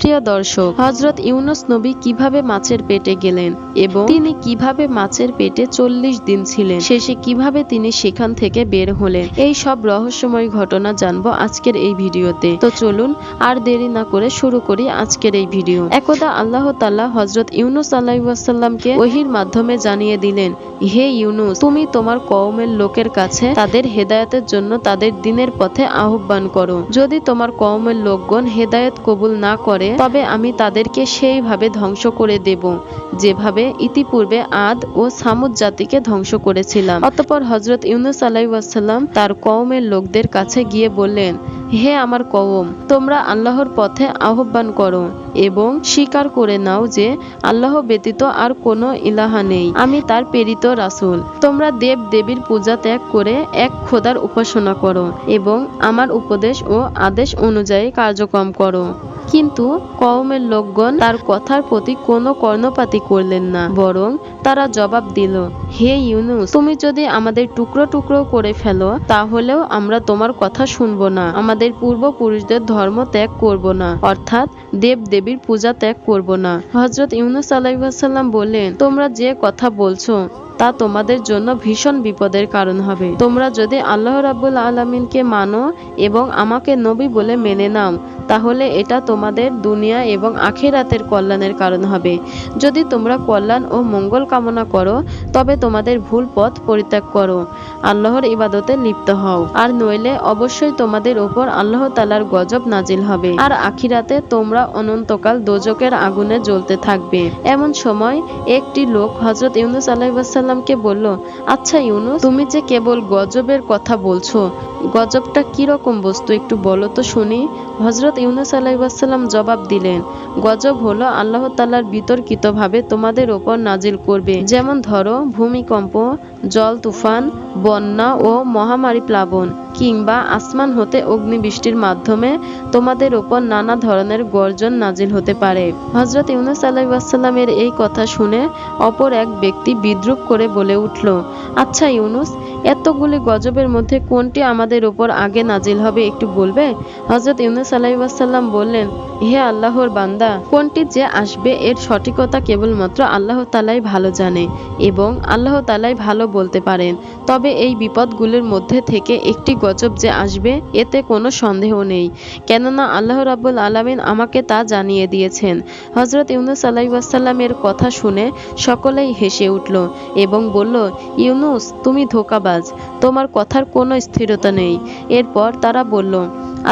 প্রিয় দর্শক হজরত ইউনুস নবী কীভাবে মাছের পেটে গেলেন এবং তিনি কীভাবে মাছের পেটে চল্লিশ দিন ছিলেন, শেষে কীভাবে তিনি সেখান থেকে বের হলেন, এই সব রহস্যময় ঘটনা জানব আজকের এই ভিডিওতে। তো চলুন আর দেরি না করে শুরু করি আজকের এই ভিডিও। একদা আল্লাহ তাল্লাহ হজরত ইউনুস আল্লাহামকে ওহির মাধ্যমে জানিয়ে দিলেন, হে ইউনুস, তুমি তোমার কওমের লোকের কাছে তাদের হেদায়তের জন্য তাদের দিনের পথে আহ্বান করো। যদি তোমার কওমের লোকগণ হেদায়েত কবুল না করে তবে আমি তাদেরকে সেইভাবে ধ্বংস করে দেব, যেভাবে ইতিপূর্বে আদ ও সামুদ জাতিকে ধ্বংস করেছিলাম। অতপর হজরত ইউনুস আলাইসাল্লাম তার কওমের লোকদের কাছে গিয়ে বললেন, হে আমার কওম, তোমরা আল্লাহর পথে আহ্বান করো এবং স্বীকার করে নাও যে আল্লাহ ব্যতীত আর কোনো ইলাহা নেই। আমি তার প্রেরিত রাসূল। তোমরা দেব দেবীর পূজা ত্যাগ করে এক খোদার উপাসনা করো এবং আমার উপদেশ ও আদেশ অনুযায়ী কার্যক্রম করো। কিন্তু কওমের লোকগণ তার কথার প্রতি কোনো কর্ণপাতি করলেন না, বরং তারা জবাব দিল, হে ইউনুস, তুমি যদি আমাদের টুকরো টুকরো করে ফেলো, তাহলেও আমরা তোমার কথা শুনব না। আমাদের পূর্বপুরুষদের ধর্ম ত্যাগ করব না, অর্থাৎ দেব দেবীর পূজা ত্যাগ করব না। হজরত ইউনুস আলাইসাল্লাম বললেন, তোমরা যে কথা বলছো তা তোমাদের জন্য ভীষণ বিপদের কারণ হবে। তোমরা যদি আল্লাহ রাব্বুল আলমিনকে মানো এবং আমাকে নবী বলে মেনে নাও, তাহলে এটা তোমাদের দুনিয়া এবং আখেরাতের কল্যাণের কারণ হবে। যদি তোমরা কল্যাণ ও মঙ্গল কামনা করো, তবে তোমাদের ভুল পথ পরিত্যাগ করো। আল্লাহর ইবাদতে লিপ্ত হও। আর নইলে অবশ্যই তোমাদের ওপর আল্লাহ তালার গজব নাজিল হবে। আর আখিরাতে তোমরা অনন্তকাল দোজকের আগুনে জ্বলতে থাকবে। এমন সময় একটি লোক হজরত ইউনুস আলাইসাল্লামকে বলল আচ্ছা ইউনুস, তুমি যে কেবল গজবের কথা বলছো, গজবটা কীরকম বস্তু একটু বলো তো শুনি। হজরত ইউনুস আলাইসাল্লাম জবাব দিলেন, গজব হলো আল্লাহ তাল্লার বিতর্কিতভাবে তোমাদের ওপর নাজিল করবে। যেমন ধরো, ভূমিকম্প, জল তুফান, বন্যা ও মহামারী প্লাবন, কিংবা আসমান হতে অগ্নিবৃষ্টির মাধ্যমে তোমাদের ওপর নানা ধরনের গর্জন নাজিল হতে পারে। হজরত ইউনুস আলাইসাল্লামের এই কথা শুনে অপর এক ব্যক্তি বিদ্রুপ করে বলে উঠল আচ্ছা ইউনুস এতগুলি গজবের মধ্যে কোনটি আমাদের ওপর আগে নাজিল হবে একটু বলবে? হজরত ইউনুস আলাইসাল্লাম বললেন, হে আল্লাহর বান্দা, কোনটি যে আসবে এর সঠিকতা কেবলমাত্র আল্লাহ তালাই ভালো জানে এবং আল্লাহ তালাই ভালো বলতে পারেন। তবে এই বিপদগুলির মধ্যে থেকে একটি গজব যে আসবে, এতে কোনো সন্দেহ নেই। কেননা আল্লাহ রাব্বুল আলমিন আমাকে তা জানিয়ে দিয়েছেন। হজরত ইউনুস আলাইসাল্লামের কথা শুনে সকলেই হেসে উঠল এবং বলল, ইউনুস, তুমি ধোকাবাজ তোমার কথার কোনো স্থিরতা নেই। এরপর তারা বলল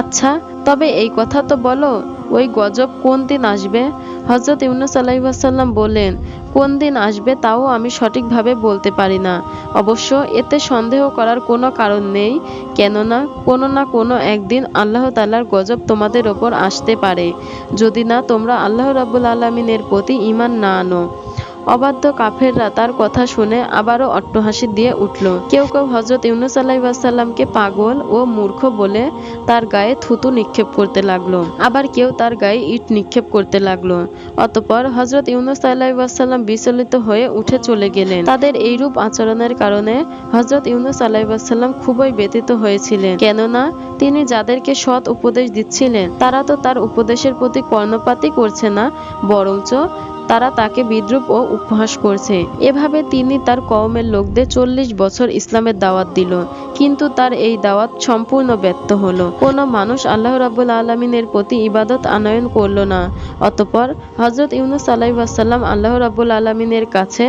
আচ্ছা তবে এই কথা তো বলো, ওই গজব কোন দিন আসবে? হজরত ইউনুস আলাইসাল্লাম বললেন, কোন দিন আসবে তাও আমি সঠিকভাবে বলতে পারি না। অবশ্য এতে সন্দেহ করার কোনো কারণ নেই, কেননা কোনো না কোনো একদিন আল্লাহ তাল্লার গজব তোমাদের ওপর আসতে পারে। যদি না তোমরা আল্লাহ রাবুল আলমিনের প্রতি ইমান না আনো। অবাধ্য কাফেররা তার কথা শুনে আবারও অট্টহাসি দিয়ে উঠল। কেউ কেউ হজরত ইউনুস আলাইসাল্লামকে পাগল ও মূর্খ বলে তার গায়ে থুতু নিক্ষেপ করতে লাগল। আবার কেউ তার গায়ে ইট নিক্ষেপ করতে লাগল। অতপর হজরত ইউনুস আলাইসাল্লাম বিচলিত হয়ে উঠে চলে গেলেন। তাদের এইরূপ আচরণের কারণে হজরত ইউনুস আলাইসাল্লাম খুবই ব্যতীত হয়েছিলেন। কেননা তিনি যাদেরকে সৎ উপদেশ দিচ্ছিলেন, তারা তো তার উপদেশের প্রতি কর্ণপাতই করছে না, বরঞ্চ তারা তাকে বিদ্রুপ ও উপহাস করছে। এভাবে তিনি তার কওমের লোকদের চল্লিশ বছর ইসলামের দাওয়াত দিল। কিন্তু তার এই দাওয়াত সম্পূর্ণ ব্যর্থ হলো। কোনো মানুষ আল্লাহ রাবুল আলমিনের প্রতি ইবাদত আনয়ন করল না। অতপর হজরত ইউনুস আলাইসাল্লাম আল্লাহ রাবুল আলমিনের কাছে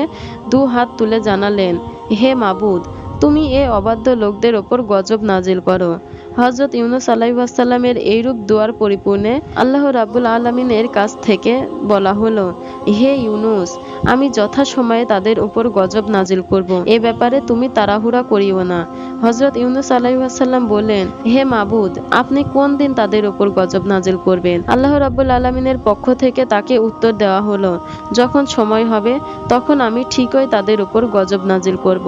দু হাত তুলে জানালেন, হে মাবুদ, তুমি এ অবাধ্য লোকদের ওপর গজব নাজিল করো। হজরত ইউনুস আলাইসাল্লামের এইরূপ দোয়ার পরিপূর্ণে আল্লাহ রাবুল আলমিনের কাছ থেকে বলা হলো, হে ইউনুস, আমি যথাসময়ে তাদের উপর গজব নাজিল করব। এ ব্যাপারে তুমি তাড়াহুড়া করিও না হজরত ইউনুস আলাইসাল্লাম বললেন, হে মাবুদ, আপনি কোন দিন তাদের উপর গজব নাজিল করবেন আল্লাহ রাবুল আলমিনের পক্ষ থেকে তাকে উত্তর দেওয়া হলো, যখন সময় হবে, তখন আমি ঠিকই তাদের উপর গজব নাজিল করব।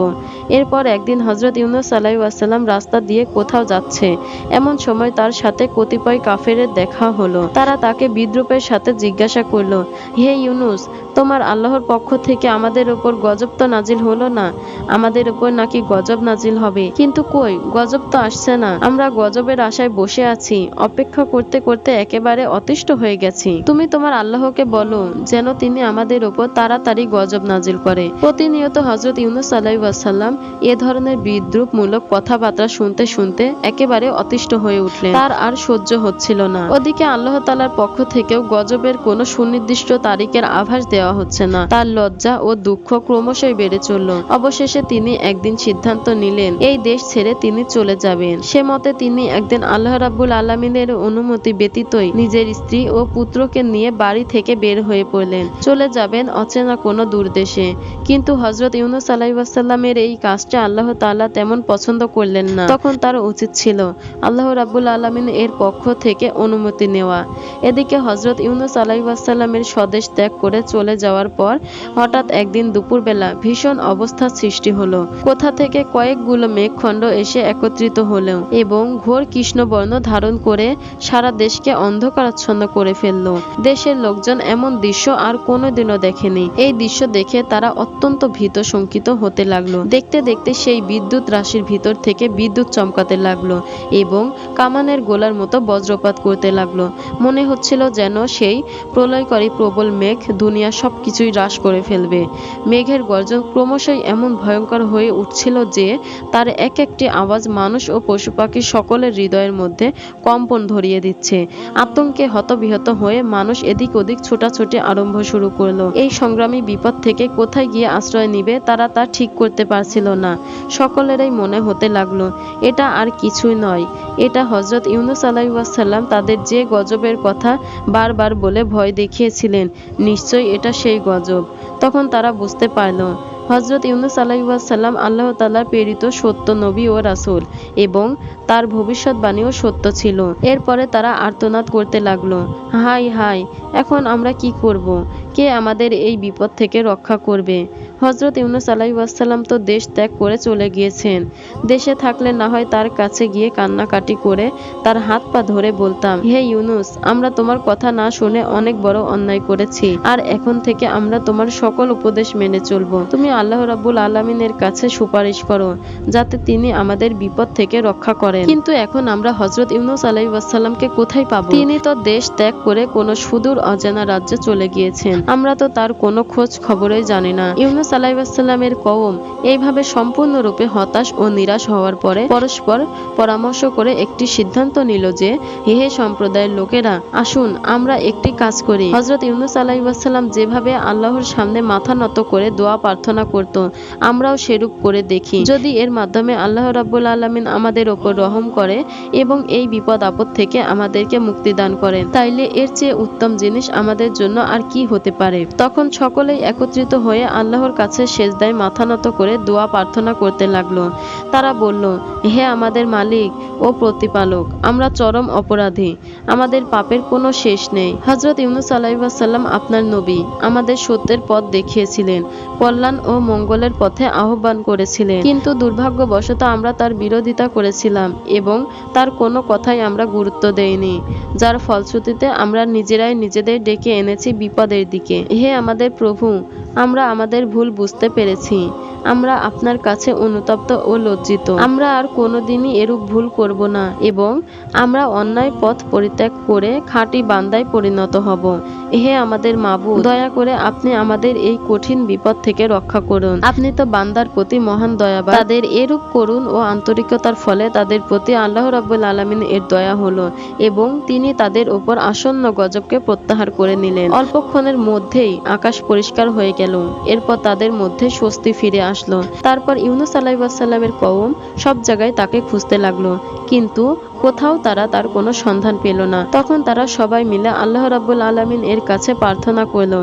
এরপর একদিন হজরত ইউনুস আলাইসাল্লাম রাস্তা দিয়ে কোথাও যাচ্ছে এমন সময় তার সাথে কতিপয় কাফেরের দেখা হলো। তারা তাকে বিদ্রুপের সাথে জিজ্ঞাসা করল, হে ইউনুস তোমার আল্লাহর পক্ষ থেকে আমাদের উপর গজব তো নাজিল হলো না, আমাদের উপর নাকি গজব নাজিল হবে। কিন্তু কই, গজব তো আসছে না। আমরা গজবের আশায় বসে আছি, অপেক্ষা করতে করতে একেবারে অতিষ্ঠ হয়ে গেছি। তুমি তোমার আল্লাহকে বলো, যেন তিনি আমাদের উপর তাড়াতাড়ি গজব নাজিল করে। প্রতিনিয়ত হজরত ইউনুস আলাইসাল্লাম এ ধরনের বিদ্রুপ মূলক কথাবার্তা শুনতে শুনতে একেবারে অতিষ্ঠ হয়ে উঠলেন। তার আর সহ্য হচ্ছিল না। ওদিকে আল্লাহ তালার পক্ষ থেকেও গজবের কোনো সুনির্দিষ্ট তারিখের আভাস দেওয়া হচ্ছে না। তার লজ্জা ও দুঃখ ক্রমশই বেড়ে চলল। অবশেষে তিনি একদিন সিদ্ধান্ত নিলেন, এই দেশ ছেড়ে তিনি চলে যাবেন। সে মতে তিনি একদিন আল্লাহ রাব্বুল আলমিনের অনুমতি ব্যতীতই নিজের স্ত্রী ও পুত্রকে নিয়ে বাড়ি থেকে বের হয়ে পড়লেন। চলে যাবেন অচেনা কোনো দূরদেশে কিন্তু হজরত ইউনুস আলাইসাল্লামের এই কাজটা আল্লাহ তাআলা তেমন পছন্দ করলেন না। তখন তার উচিত ছিল আল্লাহ রাব্বুল আলমিন এর পক্ষ থেকে অনুমতি নেওয়া। এদিকে হজরত ইউনুস আলাইসাল্লামের স্বদেশ ত্যাগ করে চলে যাওয়ার পর হঠাৎ একদিন দুপুরবেলা ভীষণ অবস্থার সৃষ্টি হলো। কোথা থেকে কয়েকগুলো মেঘখণ্ড এসে একত্রিত হলো এবং ঘোর কৃষ্ণবর্ণ ধারণ করে সারা দেশকে অন্ধকারাচ্ছন্ন করে ফেলল। দেশের লোকজন এমন দৃশ্য আর কোনোদিনও দেখেনি। এই দৃশ্য দেখে তারা অত্যন্ত ভীত শঙ্কিত হতে লাগল। দেখতে দেখতে সেই বিদ্যুৎ রাশির ভিতর থেকে বিদ্যুৎ চমকাতে লাগল এবং কামানের গোলার মতো বজ্রপাত করতে লাগল। মনে হচ্ছিল যেন সেই প্রলয়কারী প্রবল মেঘ দুনিয়া সবকিছুই হ্রাস করে ফেলবে। মেঘের গর্জন ক্রমশই এমন ভয়ঙ্কর হয়ে উঠছিল যে, তার এক একটি আওয়াজ মানুষ ও পশু পাখি সকলের হৃদয়ের মধ্যে কম্পন ধরিয়ে দিচ্ছে। আতঙ্কে হতবিহত হয়ে মানুষ এদিক ওদিক ছোটাছুটি আরম্ভ শুরু করল। এই সংগ্রামী বিপদ থেকে কোথায় গিয়ে আশ্রয় নিবে তারা তা ঠিক করতে পারছিল না। সকলেরই মনে হতে লাগল, এটা আর কিছুই নয়। এটা হজরত ইউনুস আলাইসাল্লাম তাদের যে গজবের কথা বারবার বলে ভয় দেখিয়েছিলেন। নিশ্চয়ই এটা সেই গজব। তখন তারা বুঝতে পারল হজরত ইউনুস আলাইসাল্লাম আল্লাহ তালার প্রেরিত সত্য নবী ও রাসুল এবং তার ভবিষ্যৎবাণীও সত্য ছিল। এরপরে তারা আর্তনাদ করতে লাগল হাই হাই এখন আমরা কি করব। কে আমাদের এই বিপদ থেকে রক্ষা করবে? হজরত ইউনুস আলাইসাল্লাম তো দেশ ত্যাগ করে চলে গিয়েছেন। দেশে থাকলে না হয় তার কাছে গিয়ে কান্নাকাটি করে তার হাত পা ধরে বলতাম, হে ইউনুস, আমরা তোমার কথা না শুনে অনেক বড় অন্যায় করেছি, আর এখন থেকে আমরা তোমার সকল উপদেশ মেনে চলবো। তুমি আল্লাহ রাব্বুল আলমিনের কাছে সুপারিশ করো, যাতে তিনি আমাদের বিপদ থেকে রক্ষা করেন। কিন্তু এখন আমরা হজরত ইউনুস আলাইসাল্লামকে কোথায় পাবো? তিনি তো দেশ ত্যাগ করে কোনো সুদূর অজানা রাজ্যে চলে গিয়েছেন। আমরা তো তার কোনো খোঁজ খবরই জানি না। ইউনুস আলাইসাল্লামের কওম এইভাবে সম্পূর্ণরূপে হতাশ ও নিরাশ হওয়ার পরে পরস্পর পরামর্শ করে একটি সিদ্ধান্ত নিল যে, হে সম্প্রদায়ের লোকেরা, আসুন আমরা একটি কাজ করি। হজরত ইউনুস আলাইসাল্লাম যেভাবে আল্লাহর সামনে মাথা নত করে দোয়া প্রার্থনা করত, আমরাও সেরূপ করে দেখি। যদি এর মাধ্যমে আল্লাহ রাব্বুল আলমিন আমাদের ওপর রহম করে এবং এই বিপদ আপদ থেকে আমাদেরকে মুক্তি দান করেন, তাইলে এর চেয়ে উত্তম জিনিস আমাদের জন্য আর কি হতে পারে? তখন সকলেই একত্রিত হয়ে আল্লাহর কাছে সেজদায় মাথা নত করে দোয়া প্রার্থনা করতে লাগল। তারা বলল, হে আমাদের মালিক, ও প্রতিপালক, আমরা চরম অপরাধী। আমাদের পাপের কোনো শেষ নেই। হজরত ইউনুস আলাইসাল্লাম আপনার নবী। আমাদের সত্যের পথ দেখিয়েছিলেন। কল্যাণ ও মঙ্গলের পথে আহ্বান করেছিলেন। কিন্তু দুর্ভাগ্যবশত আমরা তার বিরোধিতা করেছিলাম এবং তার কোনো কথাই আমরা গুরুত্ব দেইনি। যার ফলশ্রুতিতে আমরা নিজেরাই নিজেদের ডেকে এনেছি বিপদের দিকে। হে আমাদের প্রভু, আমরা আমাদের ভুল বুঝতে পেরেছি। আমরা আপনার কাছে অনুতপ্ত ও লজ্জিত। আমরা আর কোনোদিনই এরূপ ভুল করব না এবং আমরা অন্যায় পথ পরিত্যাগ করে খাঁটি বান্দায় পরিণত হব। হে আমাদের মাবু দয়া করে আপনি আমাদের এই কঠিন বিপদ থেকে রক্ষা করুন। আপনি তো বান্দার প্রতি মহান দয়াবান। তাদের এরূপ করুন ও আন্তরিকতার ফলে তাদের প্রতি আল্লাহ রাব্বুল আলমিন এর দয়া হলো এবং তিনি তাদের উপর আসন্ন গজবকে প্রত্যাহার করে নিলেন। অল্পক্ষণের মধ্যেই আকাশ পরিষ্কার হয়ে গেল। এরপর তাদের মধ্যে স্বস্তি ফিরে আসলো। তারপর ইউনুস আলাইসাল্লামের কওম সব জায়গায় তাকে খুঁজতে লাগল। কিন্তু কোথাও তারা তার কোনো সন্ধান পেল না। তখন তারা সবাই মিলে আল্লাহ রাব্বুল আলমিন এর কাছে প্রার্থনা করল,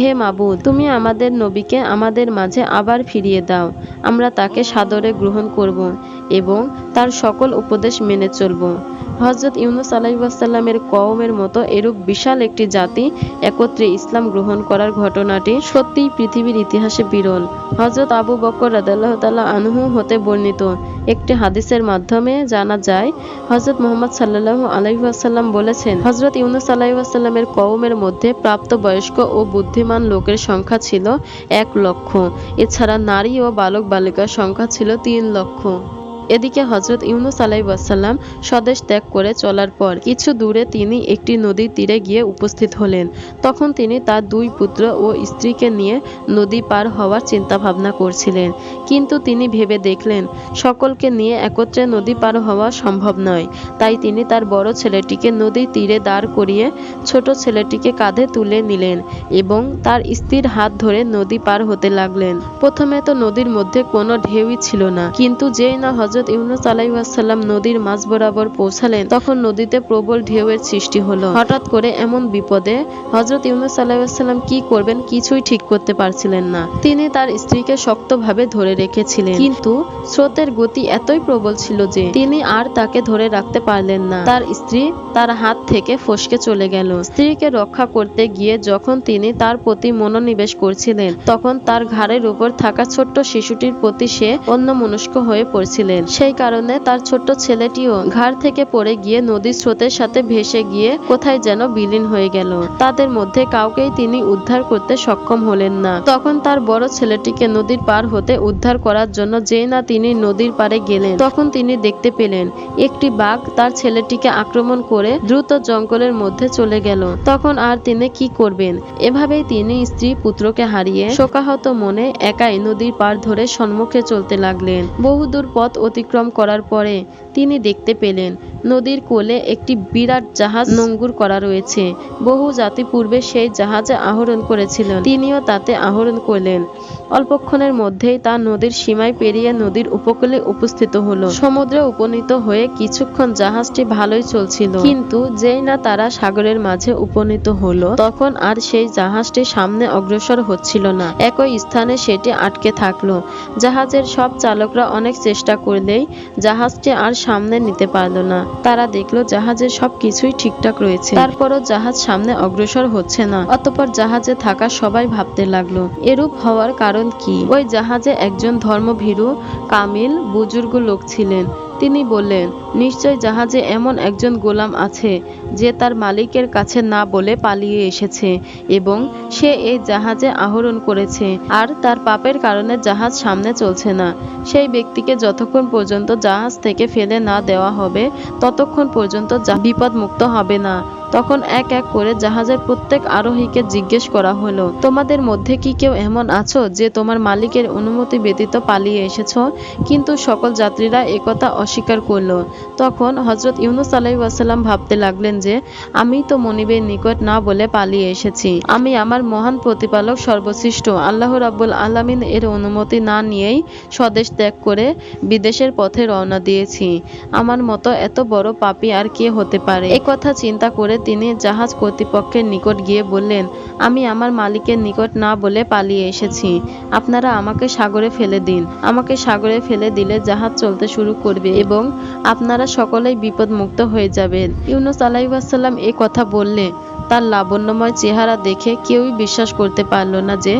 হে মাবু তুমি আমাদের নবীকে আমাদের মাঝে আবার ফিরিয়ে দাও। আমরা তাকে সাদরে গ্রহণ করব এবং তার সকল উপদেশ মেনে চলব। হজরত ইউনুস আলাইসাল্লামের কওমের মতো এরূপ বিশাল একটি জাতি একত্রে ইসলাম গ্রহণ করার ঘটনাটি সত্যিই পৃথিবীর ইতিহাসে বিরল। হজরত আবু বকর রাদাল্লাহ তাল্লাহ আনহু হতে বর্ণিত একটি হাদিসের মাধ্যমে জানা যায় হজরত মোহাম্মদ সাল্লাহ আলাইসাল্লাম বলেছেন হজরত ইউনুস আলাইসাল্লামের কওমের মধ্যে প্রাপ্তবয়স্ক ও বুদ্ধিমান লোকের সংখ্যা ছিল এক লক্ষ। এছাড়া নারী ও বালক বালিকার সংখ্যা ছিল তিন লক্ষ। এদিকে হজরত ইউনুস আলাইসাল্লাম স্বদেশ ত্যাগ করে চলার পর কিছু দূরে তিনি একটি নদীর তীরে গিয়ে উপস্থিত হলেন। তখন তিনি তার দুই পুত্র ও স্ত্রীকে নিয়ে নদী পার হওয়ার চিন্তা ভাবনা করছিলেন। কিন্তু তিনি ভেবে দেখলেন, সকলকে নিয়ে একত্রে নদী পার হওয়া সম্ভব নয়। তাই তিনি তার বড় ছেলেটিকে নদীর তীরে দাঁড় করিয়ে ছোট ছেলেটিকে কাঁধে তুলে নিলেন এবং তার স্ত্রীর হাত ধরে নদী পার হতে লাগলেন। প্রথমে তো নদীর মধ্যে কোনো ঢেউই ছিল না, কিন্তু যেই না হজরত ইউনুস আলাইসাল্লাম নদীর মাঝ বরাবর পৌঁছালেন, তখন নদীতে প্রবল ঢেউয়ের সৃষ্টি হলো। হঠাৎ করে এমন বিপদে হজরত ইউনুস আলাইসাল্লাম কি করবেন কিছুই ঠিক করতে পারছিলেন না। তিনি তার স্ত্রীকে শক্তভাবে ধরে রেখেছিলেন। কিন্তু স্রোতের গতি এতই প্রবল ছিল যে তিনি আর তাকে ধরে রাখতে পারলেন না। তার স্ত্রী তার হাত থেকে ফসকে চলে গেল। স্ত্রীকে রক্ষা করতে গিয়ে যখন তিনি তার প্রতি মনোনিবেশ করছিলেন, তখন তার ঘাড়ের উপর থাকা ছোট্ট শিশুটির প্রতি সে অন্যমনস্ক হয়ে পড়ছিলেন। সেই কারণে তার ছোট্ট ছেলেটিও ঘাড় থেকে পড়ে গিয়ে নদীর স্রোতের সাথে ভেসে গিয়ে কোথায় যেন বিলীন হয়ে গেল। তাদের মধ্যে কাউকেই তিনি উদ্ধার করতে সক্ষম হলেন না। তখন তার বড় ছেলেটিকে নদীর পার হতে উদ্ধার করার জন্য যেই না তিনি নদীর পারে গেলেন, তখন তিনি দেখতে পেলেন, একটি বাঘ তার ছেলেটিকে আক্রমণ করে দ্রুত জঙ্গলের মধ্যে চলে গেল। তখন আর তিনি কি করবেন? এভাবেই তিনি স্ত্রী পুত্রকে হারিয়ে শোকাহত মনে একাই নদীর পার ধরে সম্মুখে চলতে লাগলেন। বহুদূর পথ অতিক্রম করার পরে তিনি দেখতে পেলেন, নদীর কোলে একটি বিরাট জাহাজ নঙ্গুর করা রয়েছে। বহু জাতি পূর্বে সেই জাহাজে আহরণ করেছিলেন। তিনিও তাতে আহরণ করলেন। অল্পক্ষণের মধ্যেই তা নদীর সীমায় পেরিয়ে নদীর উপকূলে উপস্থিত হলো। সমুদ্রে উপনীত হয়ে কিছুক্ষণ জাহাজটি ভালোই চলছিল। কিন্তু যেই না তারা সাগরের মাঝে উপনীত হলো, তখন আর সেই জাহাজটি সামনে অগ্রসর হচ্ছিল না। একই স্থানে সেটি আটকে থাকল। জাহাজের সব চালকরা অনেক চেষ্টা করলেই জাহাজটি আর সামনে নিতে পারল না। তারা দেখল জাহাজের সব কিছুই ঠিকঠাক রয়েছে। তারপরও জাহাজ সামনে অগ্রসর হচ্ছে না। অতপর জাহাজে থাকা সবাই ভাবতে লাগল, এরূপ হওয়ার কারণ কি? ওই জাহাজে একজন ধর্মভীরু, কামিল, বুজুর্গ লোক ছিলেন। তিনি বললেন, নিশ্চয় জাহাজে এমন একজন গোলাম আছে, যে তার মালিকের কাছে না বলে পালিয়ে এসেছে, এবং সে এই জাহাজে আহরণ করেছে, আর তার পাপের কারণে জাহাজ সামনে চলছে না। সেই ব্যক্তিকে যতক্ষণ পর্যন্ত জাহাজ থেকে ফেলে না দেওয়া হবে, ততক্ষণ পর্যন্ত জা- বিপদমুক্ত হবে না। তখন এক এক করে জাহাজের প্রত্যেক আরোহীকে জিজ্ঞেস করা হলো, তোমাদের মধ্যে কি কেউ এমন আছো যে তোমার মালিকের অনুমতি ব্যতীত পালিয়ে এসেছ? কিন্তু সকল যাত্রীরা একথা অস্বীকার করল। তখন হজরত ইউনুস আলাইসাল্লাম ভাবতে লাগলেন যে, আমি তো মনিবের নিকট না বলে পালিয়ে এসেছি। আমি আমার মহান প্রতিপালক সর্বশ্রেষ্ঠ। আল্লাহ রাব্বুল আলামিন এর অনুমতি না নিয়েই স্বদেশ ত্যাগ করে বিদেশের পথে রওনা দিয়েছি। আমার মতো এত বড় পাপী আর কে হতে পারে? এ কথা চিন্তা করে তিনি জাহাজ কর্তৃপক্ষের নিকট গিয়ে বললেন, আমি আমার মালিকের নিকট না বলে পালিয়ে এসেছি। আপনারা আমাকে সাগরে ফেলে দিন। আমাকে সাগরে ফেলে দিলে জাহাজ চলতে শুরু করবে এবং আপনারা সকলেই বিপদমুক্ত হয়ে যাবেন। ইউনুস আলাইসাল্লাম এ কথা বললে। তার লাবণ্যময় চেহারা দেখে কেউই বিশ্বাস করতে পারল না যে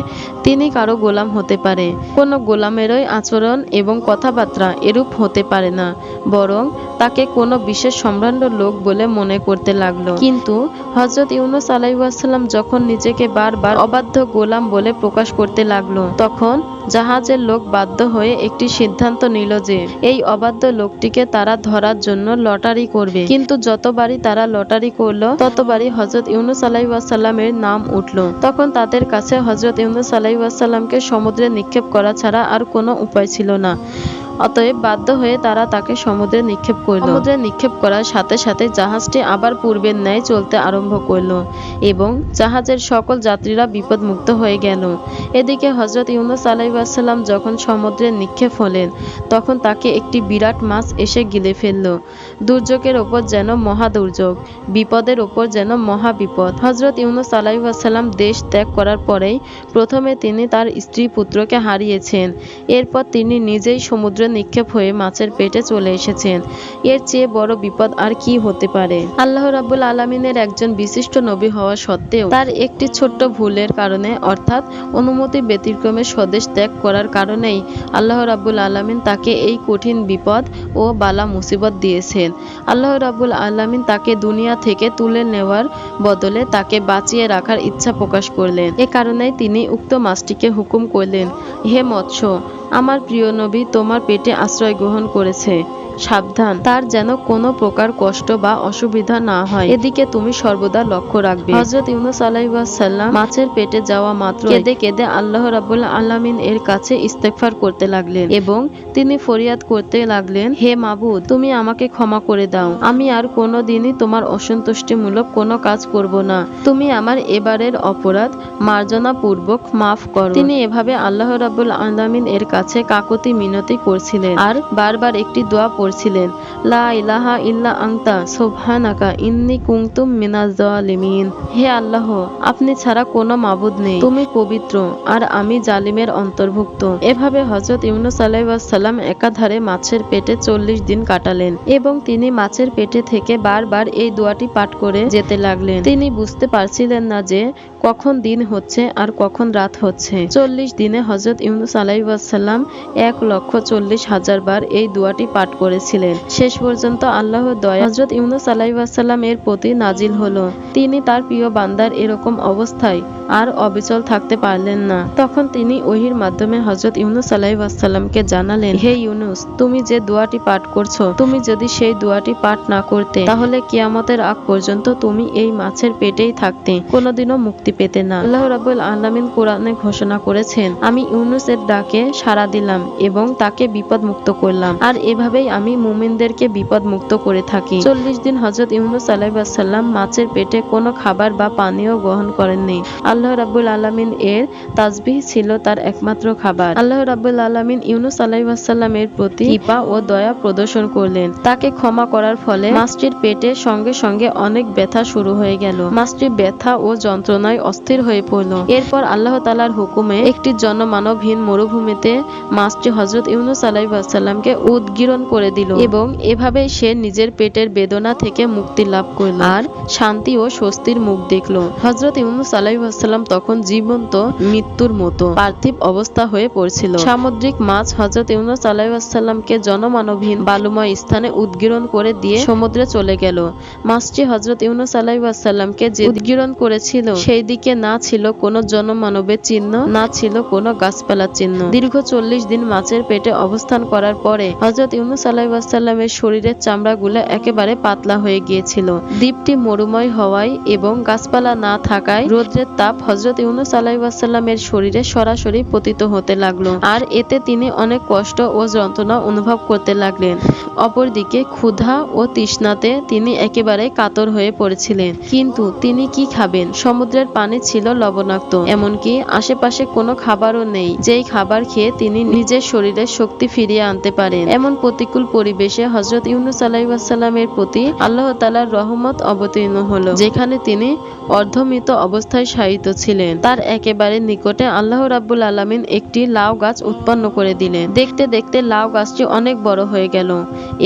তিনি কারও গোলাম হতে পারে। কোনো গোলামেরই আচরণ এবং কথাবার্তা এরূপ হতে পারে না, বরং তাকে কোনো বিশেষ সম্ভ্রান্ত লোক বলে মনে করতে লাগল। কিন্তু হজরত ইউনুস আলাইসাল্লাম যখন নিজেকে বারবার অবাধ্য গোলাম বলে প্রকাশ করতে লাগল, তখন জাহাজের লোক বাধ্য হয়ে একটি সিদ্ধান্ত নিল যে এই অবাধ্য লোকটিকে তারা ধরার জন্য লটারি করবে। কিন্তু যতবারই তারা লটারি করল, ততবারই হজরত ইউনুস আলাইসাল্লামের নাম উঠল। তখন তাদের কাছে হজরত ইউনুস আলাইসাল্লামকে সমুদ্রে নিক্ষেপ করা ছাড়া আর কোনো উপায় ছিল না। অতএব বাধ্য হয়ে তারা তাকে সমুদ্রে নিক্ষেপ করল। সমুদ্রে নিক্ষেপ করার সাথে সাথে জাহাজটি আবার পূর্বের ন্যায় চলতে আরম্ভ করল এবং জাহাজের সকল যাত্রীরা বিপদমুক্ত হয়ে গেল। এদিকে হজরত ইউনুস আলাইসাল্লাম যখন সমুদ্রে নিক্ষেপ হলেন, তখন তাকে একটি বিরাট মাছ এসে গিলে ফেলল। দুর্যোগের ওপর যেন মহা দুর্যোগ বিপদের ওপর যেন মহা বিপদ হজরত ইউনুস আলাইসাল্লাম দেশ ত্যাগ করার পরেই প্রথমে তিনি তার স্ত্রী পুত্রকে হারিয়েছেন। এরপর তিনি নিজেই সমুদ্র সমুদ্রে নিক্ষেপ হয়ে মাছের পেটে চলে এসেছেন। এর চেয়ে বড় বিপদ আর কি হতে পারে? আল্লাহ রাব্বুল আলমিনের একজন বিশিষ্ট নবী হওয়া সত্ত্বেও তার একটি ছোট্ট ভুলের কারণে, অর্থাৎ অনুমতি ব্যতিক্রমে স্বদেশ ত্যাগ করার কারণেই আল্লাহ রাব্বুল আলমিন তাকে এই কঠিন বিপদ ও বালা মুসিবত দিয়েছেন। আল্লাহ রাব্বুল আলমিন তাকে দুনিয়া থেকে তুলে নেওয়ার বদলে তাকে বাঁচিয়ে রাখার ইচ্ছা প্রকাশ করলেন। এ কারণেই তিনি উক্ত মাছটিকে হুকুম করলেন, হে মৎস্য আমার প্রিয় নবী তোমার পেটে আশ্রয় গ্রহণ করেছে। সাবধান। তার যেন কোনো প্রকার কষ্ট বা অসুবিধা না হয়। এদিকে তুমি সর্বদা লক্ষ্য রাখবে। হজরত ইউনুস আলাইসাল্লাম মাছের পেটে যাওয়া মাত্র কেঁদে কেঁদে আল্লাহ রাবুল আলামিন এর কাছে ইস্তেগফার করতে লাগলেন এবং তিনি ফরিয়াদ করতে লাগলেন হে মাবুদ তুমি আমাকে ক্ষমা করে দাও। আমি আর কোনো দিনই তোমার অসন্তুষ্টিমূলক কোনো কাজ করব না। তুমি আমার এবারের অপরাধ মার্জনা পূর্বক মাফ করো। তিনি এভাবে আল্লাহ রাবুল আলামিন এর কাছে কাকতি মিনতি করছিলেন। আর বারবার একটি দোয়া পড়ছিলেন। লা ইলাহা ইল্লা আংতা সুবহানাকা, ইন্নি কুনতুম মিনাজ জালিমিন। হে আল্লাহ, আপনি ছাড়া কোনো মাবুদ নেই। তুমি পবিত্র, আর আমি জালিমের অন্তর্ভুক্ত। এভাবে হজরত ইউনুস আলাইসাল্লাম একাধারে মাছের পেটে চল্লিশ দিন কাটালেন এবং তিনি মাছের পেটে থেকে বারবার এই দোয়াটি পাঠ করে যেতে লাগলেন। তিনি বুঝতে পারছিলেন না যে কখন দিন হচ্ছে আর কখন রাত হচ্ছে। চল্লিশ দিনে হজরত ইউনুস আলাইসাল্লাম এক লক্ষ চল্লিশ হাজার বার এই দোয়াটি পাঠ করেছিলেন। শেষ পর্যন্ত আল্লাহর দয়া হজরত ইউনুস আলাইসাল্লাম এর প্রতি নাজিল হলো। তিনি তার প্রিয় বান্দার এরকম অবস্থায় আর অবিচল থাকতে পারলেন না। তখন তিনি ওহির মাধ্যমে হজরত ইউনুস আলাইসাল্লামকে জানালেন, হে ইউনুস, তুমি যে দোয়াটি পাঠ করছ, তুমি যদি সেই দোয়াটি পাঠ না করতে, তাহলে কিয়ামতের আগ পর্যন্ত তুমি এই মাছের পেটেই থাকতে, কোনোদিনও মুক্তি পেতে না। আল্লাহ রাবুল আলমিন কোরআনে ঘোষণা করেছেন, আমি ইউনুসের ডাকে সাড়া দিলাম এবং তাকে বিপদ মুক্ত করলাম। আর এভাবেই আমি মুমিনদেরকে বিপদ মুক্ত করে থাকি। চল্লিশ দিন হজরত ইউনুস আলাইসাল্লাম মাছের পেটে কোনো খাবার বা পানীয় গ্রহণ করেননি। আল্লাহ রাবুল আলমিন এর তাজবিহ ছিল তার একমাত্র খাবার। আল্লাহ রাবুল আলমিন ইউনুস আলাইসাল্লাম এর প্রতি কৃপা ও দয়া প্রদর্শন করলেন। তাকে ক্ষমা করার ফলে মাছটির পেটে সঙ্গে সঙ্গে অনেক ব্যথা শুরু হয়ে গেল। মাছটি ব্যথা ও যন্ত্রণায় অস্থির হয়ে পড়ল। এরপর আল্লাহ তালার হুকুমে একটি জনমানবহীন মরুভূমিতে মাছটি হজরত ইউনুস আলাইসাল্লামকে উদ্গীরণ করে দিল। এবং এভাবে সে নিজের পেটের বেদনা থেকে মুক্তি লাভ করল। আর শান্তি ও স্বস্তির মুখ দেখল। হজরত ইউনুস আলাইসাল্লাম তখন জীবন্ত মৃত্যুর মতো পার্থিব অবস্থা হয়ে পড়ছিল। সামুদ্রিক মাছ হজরত ইউনুস আলাইসাল্লামকে জনমানবহীন বালুময় স্থানে উদ্গীরণ করে দিয়ে সমুদ্রে চলে গেল। মাছটি হজরত ইউনুস আলাইসাল্লামকে যে উদ্গীরণ করেছিল, সেই দিকে না ছিল কোনো জনমানবের চিহ্ন, না ছিল কোনো গাছপালার চিহ্ন। দীর্ঘ চল্লিশ দিন মাছের পেটে অবস্থান করার পরে হজরত ইউনুস আলাইসাল্লামের শরীরের চামড়াগুলো একেবারে পাতলা হয়ে গিয়েছিল। দ্বীপটি মরুময় হওয়ায় এবং গাছপালা না থাকায় রৌদ্রের তাপ হজরত ইউনুস আলাইসাল্লামের শরীরে সরাসরি পতিত হতে লাগল। আর এতে তিনি অনেক কষ্ট ও যন্ত্রণা অনুভব করতে লাগলেন। অপরদিকে ক্ষুধা ও তৃষ্ণাতে তিনি একেবারে কাতর হয়ে পড়েছিলেন। কিন্তু তিনি কি খাবেন? সমুদ্রের পানি ছিল লবণাক্ত। এমনকি আশেপাশে কোনো খাবারও নেই। যেই খাবার খেয়ে তিনি নিজের শরীরের শক্তি ফিরিয়ে আনতে পারেন। এমন প্রতিকূল পরিবেশে হজরত ইউনুস আলাইসাল্লামের প্রতি আল্লাহ তালার রহমত অবতীর্ণ হলো, যেখানে তিনি অর্ধমৃত অবস্থায় শায়িত ছিলেন। তার একেবারে নিকটে আল্লাহ রাব্বুল আলামিন একটি লাউ গাছ উৎপন্ন করে দিলেন। দেখতে দেখতে লাউ গাছটি অনেক বড় হয়ে গেল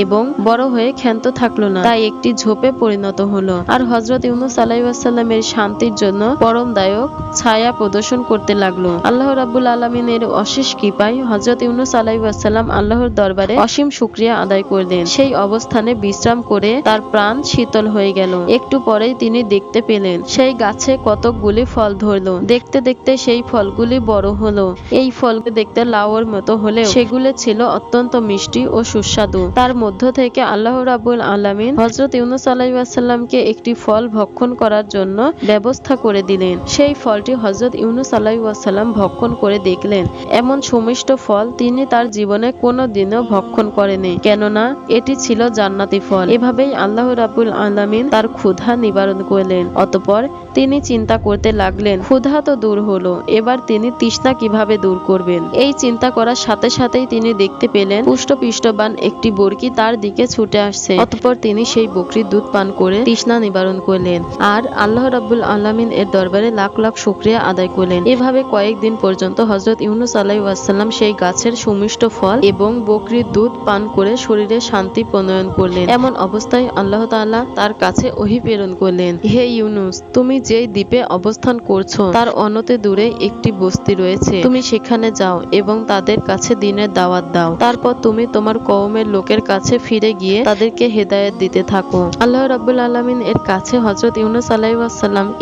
এবং বড় হয়ে ক্ষান্ত থাকল না, তাই একটি ঝোপে পরিণত হলো। আর হজরত ইউনুস আলাইসাল্লামের শান্তির জন্য পরমদায়ক ছায়া প্রদর্শন করতে লাগল। আল্লাহ রাব্বুল আলমিনের অশেষ কৃপায় হজরত ইউনুস আলাইসাল্লাম আল্লাহর দরবারে অসীম শুক্রিয়া আদায় করলেন। সেই অবস্থানে বিশ্রাম করে তার প্রাণ শীতল হয়ে গেল। একটু পরেই তিনি দেখতে পেলেন, সেই গাছে কতকগুলি ফল ধরলো। দেখতে দেখতে সেই ফলগুলি বড় হলো। এই ফলকে দেখতে লাউর মতো হলেও সেগুলো ছিল অত্যন্ত মিষ্টি ও সুস্বাদু। তার মধ্য থেকে আল্লাহ রাবুল আলামিন হজরত ইউনুস আলাইসাল্লামকে একটি ফল ভক্ষণ করার জন্য ব্যবস্থা করে দিলেন। সেই ফলটি হজরত ইউনুস আলাইসাল্লাম ভক্ষণ করে দেখলেন। এমন সুমিষ্ট ফল তিনি তার জীবনে কোনো দিনও ভক্ষণ করেনি কেননা এটি ছিল জান্নাতি ফল। এভাবেই আল্লাহ রাবুল আলামিন তার ক্ষুধা নিবারণ করলেন। অতপর তিনি চিন্তা করতে লাগলেন, ক্ষুধা তো দূর হলো, এবার তিনি তৃষ্ণা কীভাবে দূর করবেন? এই চিন্তা করার সাথে সাথেই তিনি দেখতে পেলেন, পুষ্টপিষ্টবান একটি বরকি তার দিকে ছুটে আসছে। অতপর তিনি সেই বকরির দুধ পান করে তৃষ্ণা নিবারণ করলেন। আর আল্লাহ রাব্বুল আলামিন এর দরবারে লাখ লাখ শুক্রিয়া আদায় করলেন। এভাবে কয়েকদিন পর্যন্ত হজরত ইউনুস ওয়াসাল্লাম সেই গাছের সুমিষ্ট ফল এবং বকরির দুধ পান করে শরীরে শান্তি প্রণয়ন করলেন। এমন অবস্থায় আল্লাহ তাআলা তার কাছে ওহি প্রেরণ করলেন, হে ইউনুস, তুমি যেই দ্বীপে অবস্থান করছ, তার অনতে দূরে একটি বস্তি রয়েছে। তুমি সেখানে যাও এবং তাদের কাছে দিনের দাওয়াত দাও। তারপর তুমি তোমার কওমের লোকের কাছে ফিরে গিয়ে তাদেরকে হেদায়েত দিতে থাকো। আল্লাহ রাব্বুল আলামিন এর কাছে হযরত ইউনুস আলাইহিস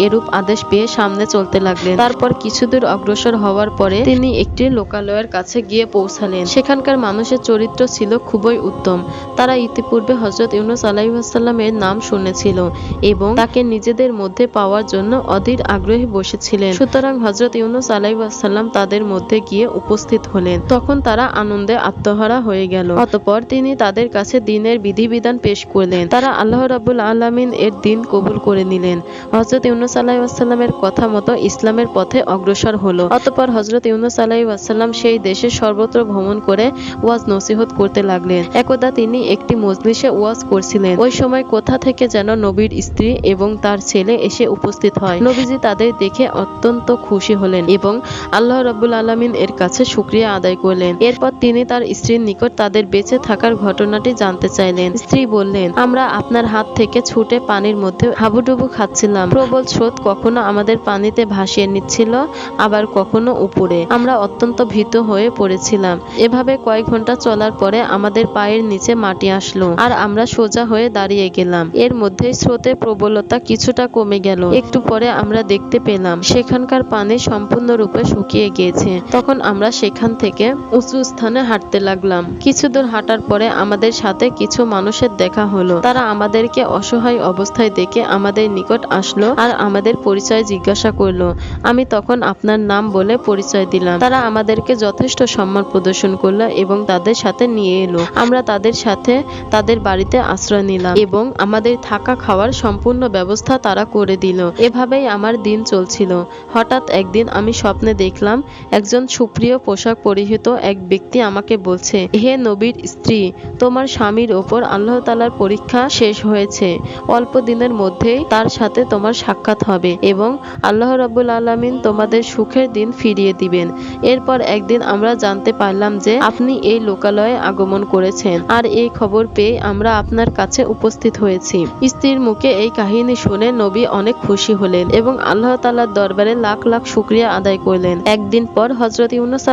এরূপ আদেশ পেয়ে সামনে চলতে লাগলেন। তারপর কিছুদূর অগ্রসর হওয়ার পরে তিনি একটি লোকালয়ের কাছে গিয়ে পৌঁছালেন। সেখানকার মানুষের চরিত্র ছিল খুবই উত্তম। তারা ইতিপূর্বে হযরত ইউনুস আলাইহিস সালামের নাম শুনেছিল এবং তাকে নিজেদের মধ্যে পাওয়ার জন্য অধীর আগ্রহে বসেছিলেন। সুতরাং হযরত ইউনুস আলাইহিসসালাম তাদের মধ্যে গিয়ে উপস্থিত হলেন। তখন তারা আনন্দে আত্মহারা হয়ে গেল। অতঃপর তিনি তাদের কাছে দিনের বিধিবিধান পেশ করলেন। তারা আল্লাহ রাব্বুল আলামিন এর দিন কবুল করে নিলেন। হযরত ইউনুস আলাইহিসসালামের কথা মতো ইসলামের পথে অগ্রসর হলো। অতঃপর হজরত ইউনুস আলাইহিসসালাম সেই দেশে সর্বত্র ভ্রমণ করে ওয়াজ নসিহত করতে লাগলেন। একদা তিনি একটি মজলিসে ওয়াজ করছিলেন। ওই সময় কোথা থেকে যেন নবীর স্ত্রী এবং তার ছেলে এসে উপস্থিত হয়। নবীজি তাদের দেখে অত্যন্ত খুশি হলেন এবং আল্লাহ রাব্বুল আলামিন এর কাছে শুকরিয়া আদায় করলেন। এরপর তিনি তার স্ত্রীর নিকট তাদের বেঁচে থাকার ঘটনাটি জানতে চাইলেন। স্ত্রী বললেন, আমরা আপনার হাত থেকে ছুটে পানির মধ্যে হাবুডুবু খাচ্ছিলাম। প্রবল স্রোত কখনো আমাদের পানিতে ভাসিয়ে নিচ্ছিল, আবার কখনো উপরে। আমরা অত্যন্ত ভীত হয়ে পড়েছিলাম। এভাবে কয়েক ঘণ্টা চলার পরে আমাদের পায়ের নিচে মাটি আসলো। আর আমরা সোজা হয়ে দাঁড়িয়ে গেলাম। এর মধ্যে স্রোতের প্রবলতা কিছুটা কমে গেল। একটু পরে আমরা দেখতে পেলাম, সেখানকার পানি সম্পূর্ণরূপে শুকিয়ে গিয়েছে। তখন আমরা সেখান থেকে উঁচু স্থানে হাঁটতে লাগলাম। কিছু দূর হাঁটার পরে আমাদের সাথে কিছু মানুষের দেখা হলো। তারা আমাদেরকে অসহায় অবস্থায় দেখে আমাদের নিকট আসলো আর আমাদের পরিচয় জিজ্ঞাসা করল। আমি তখন আপনার নাম বলে পরিচয় দিলাম। তারা আমাদেরকে যথেষ্ট সম্মান প্রদর্শন করল এবং তাদের সাথে নিয়ে এলো। আমরা তাদের সাথে তাদের বাড়িতে আশ্রয় নিলাম এবং আমাদের থাকা খাওয়ার সম্পূর্ণ ব্যবস্থা তারা করে দিল। এভাবেই আমার দিন চলছিল। হঠাৎ একদিন আমি স্বপ্নে দেখলাম, একজন সুপ্রিয় পোশাক পরিহিত এক ব্যক্তি আমাকে বলছে, হে নবীর স্ত্রী, তোমার স্বামীর ওপর আল্লাহ তালার পরীক্ষা শেষ হয়েছে। অল্প দিনের মধ্যেই তার সাথে তোমার সাক্ষাৎ হবে এবং আল্লাহ রাব্বুল আলামিন তোমাদের সুখের দিন ফিরিয়ে দিবেন। এরপর একদিন আমরা জানতে পারলাম যে, আপনি এই লোকালয়ে আগমন করেছেন। আর এই খবর পেয়ে আমরা আপনার কাছে উপস্থিত হয়েছি। স্ত্রীর মুখে এই কাহিনী শুনে নবী অনেক খুশি হলেন এবং আল্লাহ তালার দরবারে লাখ লাখ শুক্রিয়া আদায় করলেন। একদিন পর হজরত ইউনুস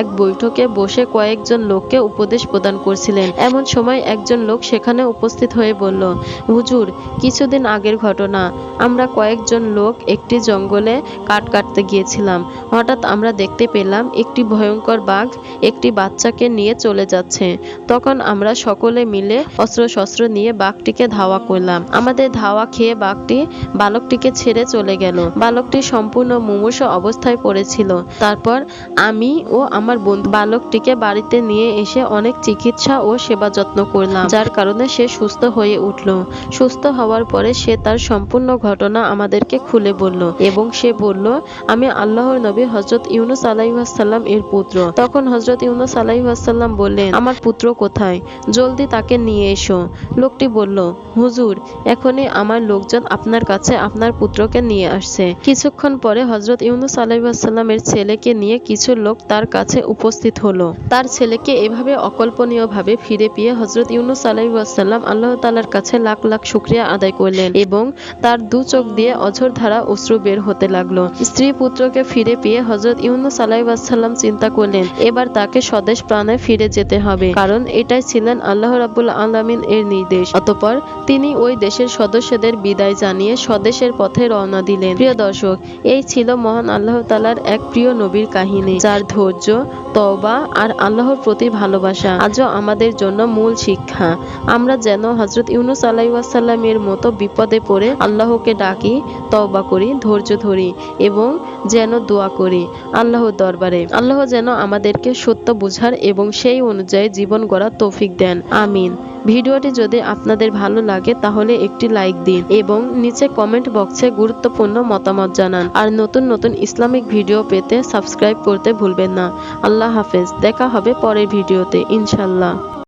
এক বৈঠকে বসে কয়েকজন লোককে উপদেশ প্রদান করছিলেন। এমন সময় একজন লোক সেখানে উপস্থিত হয়ে বলল, হুজুর, কিছুদিন আগের ঘটনা। আমরা কয়েকজন লোক একটি জঙ্গলে কাঠ কাটতে গিয়েছিলাম। হঠাৎ আমরা দেখতে পেলাম একটি ভয়ঙ্কর বাঘ একটি বাচ্চাকে নিয়ে চলে যাচ্ছে। তখন আমরা সকলে মিলে অস্ত্র শস্ত্র নিয়ে বাঘটিকে ধাওয়া করলাম। আমাদের ধাওয়া খেয়ে বাঘটি, বালকটিকে ছেড়ে চলে গেল। বালকটি সম্পূর্ণ মুমূর্ষ অবস্থায় পড়েছিল। তারপর আমি ও আমার বন্ধু বালকটিকে বাড়িতে নিয়ে এসে অনেক চিকিৎসা ও সেবা যত্ন করলাম, যার কারণে সে সুস্থ হয়ে উঠল। সুস্থ হওয়ার পরে সে তার সম্পূর্ণ ঘটনা আমাদেরকে খুলে বলল এবং সে বলল, আমি আল্লাহর নবী হজরত ইউনুস আলাইহাসাল্লাম এর পুত্র। তখন হজরত ইউনুস আলাইহাসাল্লাম বললেন, আমার পুত্র কোথায়? জলদি তাকে নিয়ে এসো। লোকটি বলল, হুজুর, এখনই আমার লোকজন আপনার কাছে আপনার পুত্রকে নিয়ে আসছে। কিছুক্ষণ পরে হজরত ইউনুস আলাইসাল্লামের ছেলেকে নিয়ে কিছু লোক তার কাছে উপস্থিত হলো। তার ছেলেকে এভাবে অকল্পনীয়ভাবে ফিরে পেয়ে হজরত ইউনুস আলাইসাল্লাম আল্লাহ তালার কাছে লাখ লাখ শুক্রিয়া আদায় করলেন এবং তার দু চোখ দিয়ে অঝর ধারা অশ্রু বের হতে লাগল। স্ত্রী পুত্রকে ফিরে পেয়ে হজরত ইউনুস আলাইসাল্লাম চিন্তা করলেন, এবার তাকে স্বদেশ প্রাণে ফিরে যেতে হবে। কারণ এটাই ছিলেন আল্লাহ রাবুল আলামিন এর নির্দেশ। অতপর তিনি ওই দেশের সদস্যদের বিদায় জানিয়ে স্বদেশের পথে রওনা দিলেন। প্রিয় দর্শক, এই ছিল মহান আল্লাহ তালার এক প্রিয় নবীর কাহিনী, যার ধৈর্য, তওবা আর আল্লাহর প্রতি ভালোবাসা আজও আমাদের জন্য মূল শিক্ষা। আমরা যেন হজরত ইউনুস আলাইসাল্লামের মতো বিপদে পড়ে আল্লাহকে ডাকি, তওবা করি, ধৈর্য ধরি এবং যেন দোয়া করি আল্লাহর দরবারে। আল্লাহ যেন আমাদেরকে সত্য বুঝার এবং সেই অনুযায়ী জীবন জীবন গড়ার তৌফিক দেন। আমিন। ভিডিওটি যদি আপনাদের ভালো লাগে, তাহলে একটি লাইক দিন এবং নিচে কমেন্ট বক্সে গুরুত্বপূর্ণ মতামত জানান। আর নতুন নতুন ইসলামিক ভিডিও পেতে সাবস্ক্রাইব করতে ভুলবেন না। আল্লাহ হাফেজ। দেখা হবে পরের ভিডিওতে, ইনশাল্লাহ।